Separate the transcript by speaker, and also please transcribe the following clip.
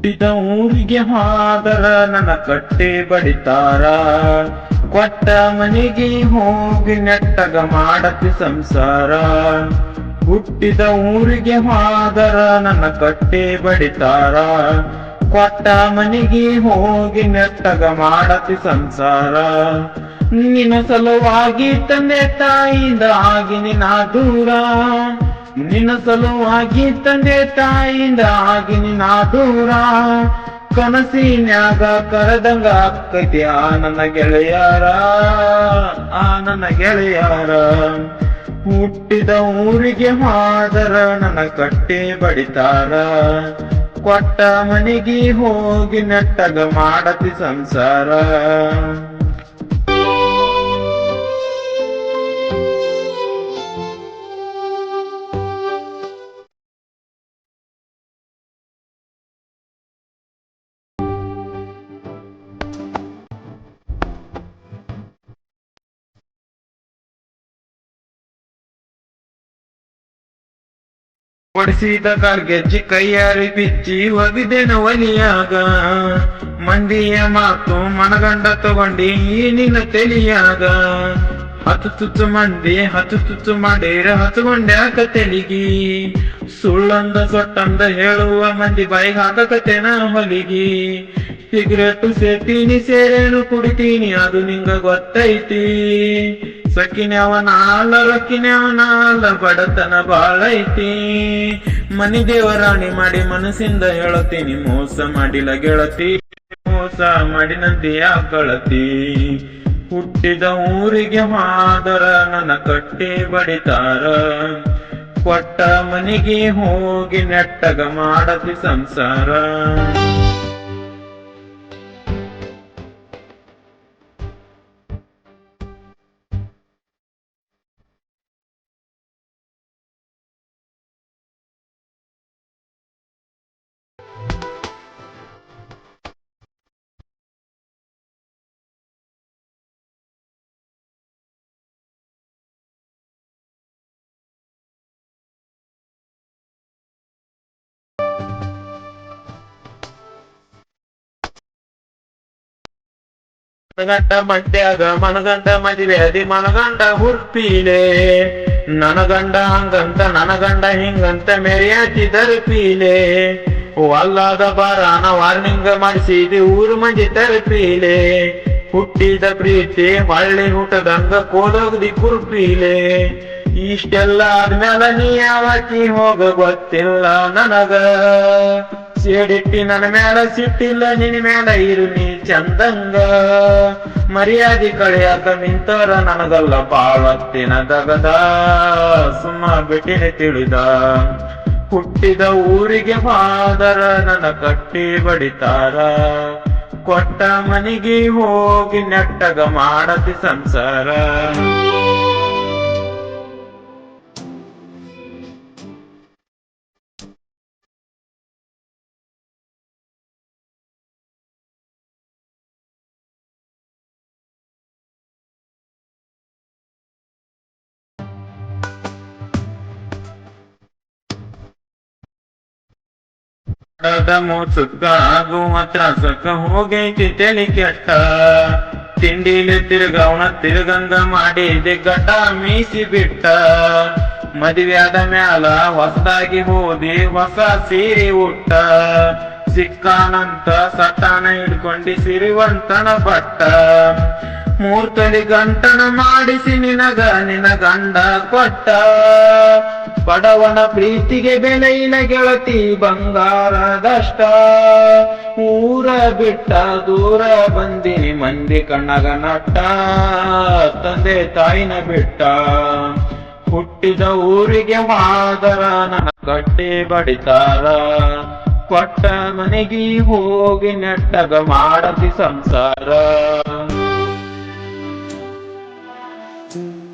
Speaker 1: ಹುಟ್ಟಿದ ಊರಿಗೆ ಹಾದರ ನನ್ನ ಕಟ್ಟೆ ಬಡಿತಾರ. ಕೊಟ್ಟ ಮನೆಗೆ ಹೋಗಿ ನೆಟ್ಟಗ ಮಾಡತಿ ಸಂಸಾರ. ಹುಟ್ಟಿದ ಊರಿಗೆ ಹಾದರ ನನ್ನ ಕಟ್ಟೆ ಬಡಿತಾರ. ಕೊಟ್ಟ ಮನೆಗೆ ಹೋಗಿ ನೆಟ್ಟಗ ಮಾಡತಿ ಸಂಸಾರ. ನಿನ್ನ ಸಲುವಾಗಿ ತಂದೆ ತಾಯಿಯಿಂದ ಆಗಿ ನಿನ್ನ ದೂರ. ನಿನ್ನ ಸಲುವಾಗಿ ತಂದೆ ತಾಯಿಂದ ಆಗಿ ನಿನ್ನ ದೂರ. ಕನಸಿನ್ಯಾಗ ಕರೆದಂಗ ಆಕೈತಿ ಆ ನನ್ನ ಗೆಳೆಯಾರ, ಆ ನನ್ನ ಗೆಳೆಯಾರ. ಹುಟ್ಟಿದ ಊರಿಗೆ ಮಾದರ ನನ್ನ ಕಟ್ಟೆ ಬಡಿತಾರ. ಕೊಟ್ಟ ಮನೆಗೆ ಹೋಗಿ ನೆಟ್ಟಗ ಮಾಡತಿ ಸಂಸಾರ. ಹೊಡಿಸಿದ ಕಾರ್ಗೆಜ್ಜಿ ಕೈಯಾರಿ ಬಿಚ್ಚಿ ಒಗಿದೆ ಒಲಿಯಾಗ. ಮಂದಿಯ ಮಾತು ಮನಗಂಡ ತಗೊಂಡಿ ನಿನ್ನ ತೆಲಿಯಾಗ. ಹತ್ತು ತುತ್ತು ಮಂದಿ, ಹತ್ತು ತುತ್ತು ಮಾಡಿರ ಹತ್ಕೊಂಡ್ಯಾಕ ತೆಲಿಗಿ. ಸುಳ್ಳಂದ ಸೊಟ್ಟಂದ ಹೇಳುವ ಮಂದಿ ಬಾಯಿಗೆ ಹಾಕಕತೇನ ಹೊಲಿಗಿ. ಸಿಗರೇಟು ಸೇತೀನಿ ಸೇರೇನು ಕುಡಿತೀನಿ, ಅದು ನಿಂಗ ಗೊತ್ತೈತಿ. ಸಕಿನ್ಯಾವ ನಾಳ ರೊಕ್ಕಿನ್ಯಾವ ನಾಳ ಬಡತನ ಬಾಳೈತಿ ಮನಿ ದೇವರಾಣಿ ಮಾಡಿ ಮನಸ್ಸಿಂದ ಹೇಳತೀನಿ ಮೋಸ ಮಾಡಿಲ್ಲ ಗೆಳತಿ. ಮೋಸ ಮಾಡಿನಂತೆ ಗಳತಿ. ಹುಟ್ಟಿದ ಊರಿಗೆ ಮಾದರ, ನನ್ನ ಕಟ್ಟಿ ಬಡಿತಾರ. ಕೊಟ್ಟ ಮನೆಗೆ ಹೋಗಿ ನೆಟ್ಟಗ ಮಾಡತಿ ಸಂಸಾರ. ಮನಗಂಡ ಮಂಡ್ಯಾಗ ಮನಗಂಡ ಮದುವೆ ಅದಿ ಮನಗಂಡ ಹುರ್ಪೀಲೆ. ನನಗಂಡ ಹಂಗಂತ, ನನಗಂಡ ಹಿಂಗಂತ ಮೆರೆಯಾಚಿ ತರುಪೀಲೆ ಅಲ್ಲಾದ ಬಾರಾನ ವಾರ್ನಿಂಗ್ ಮಾಡಿಸಿದಿ, ಊರು ಮಂದಿ ತರುಪೀಲೆ ಹುಟ್ಟಿದ ಪ್ರೀತಿ, ಮಳ್ಳಿ ಹುಟ್ಟದಂಗ ಕೋದೋಗದಿ ಕುರ್ಪೀಲೆ. ಇಷ್ಟೆಲ್ಲ ಆದ್ಮೇಲೆ ನೀ ಯಾವತ್ತಿ ಹೋಗ ಗೊತ್ತಿಲ್ಲ ನನಗ. ಸೇಡಿಟ್ಟಿ ನನ್ನ ಮೇಲ ಸಿಟ್ಟಿಲ್ಲ ನಿನ್ನ ಮೇಲ ಇರು ನೀ ಚಂದಂಗ. ಮರ್ಯಾದೆ ಕಳೆಯಾಕ ನಿಂತರ ನನಗಲ್ಲ ಬಾಳತ್ತಿನ ದಗದ. ಸುಮ್ಮ ಬಿಟ್ಟಿನ ತಿಳಿದ. ಹುಟ್ಟಿದ ಊರಿಗೆ ಮಾದರ ನನ್ನ ಕಟ್ಟಿ ಬಡಿತಾರ. ಕೊಟ್ಟ ಮನೆಗೆ ಹೋಗಿ ನೆಟ್ಟಗ ಮಾಡತಿ ಸಂಸಾರ. ಮೋಸಕ್ಕ ಆಗುವ ತ್ರಾಸಕ್ಕ ಹೋಗೈತಿ ತಲೆ ಕೆಟ್ಟ ತಿಂಡಿಲಿ ತಿರುಗವನ ತಿರುಗಂಗ ಮಾಡಿದೆ ಗಟ ಮೀಸಿ ಬಿಟ್ಟ ಮದುವೆಯಾದ ಮ್ಯಾಲ ಹೊಸದಾಗಿ ಹೋದಿ ಹೊಸ ಸೀರೆ ಉಟ್ಟ. ಸಿಕ್ಕಾನಂತ ಸತಾನ ಹಿಡ್ಕೊಂಡಿ ಸಿರಿವಂತನ ಬಟ್ಟ. ಮೂರ್ತಲಿ ಗಂಟನ ಮಾಡಿಸಿ ನಿನಗ ನಿನ ಗಂಡ ಕೊಟ್ಟ. ಬಡವನ ಪ್ರೀತಿಗೆ ಬೆಲೆಯಿನ ಗೆಳತಿ ಬಂಗಾರದಷ್ಟ ಊರ ಬಿಟ್ಟ ದೂರ ಬಂದಿನಿ ಮಂದಿ ಕಣ್ಣಗ ನಟ್ಟ. ತಂದೆ ತಾಯಿನ ಬಿಟ್ಟ. ಹುಟ್ಟಿದ ಊರಿಗೆ ಮಾದರ ನನ್ನ ಕಟ್ಟಿ ಬಡಿತಾರ. ಕೊಟ್ಟ ಮನೆಗೆ ಹೋಗಿ ನೆಟ್ಟಗ ಮಾಡತಿ ಸಂಸಾರ. Thank you.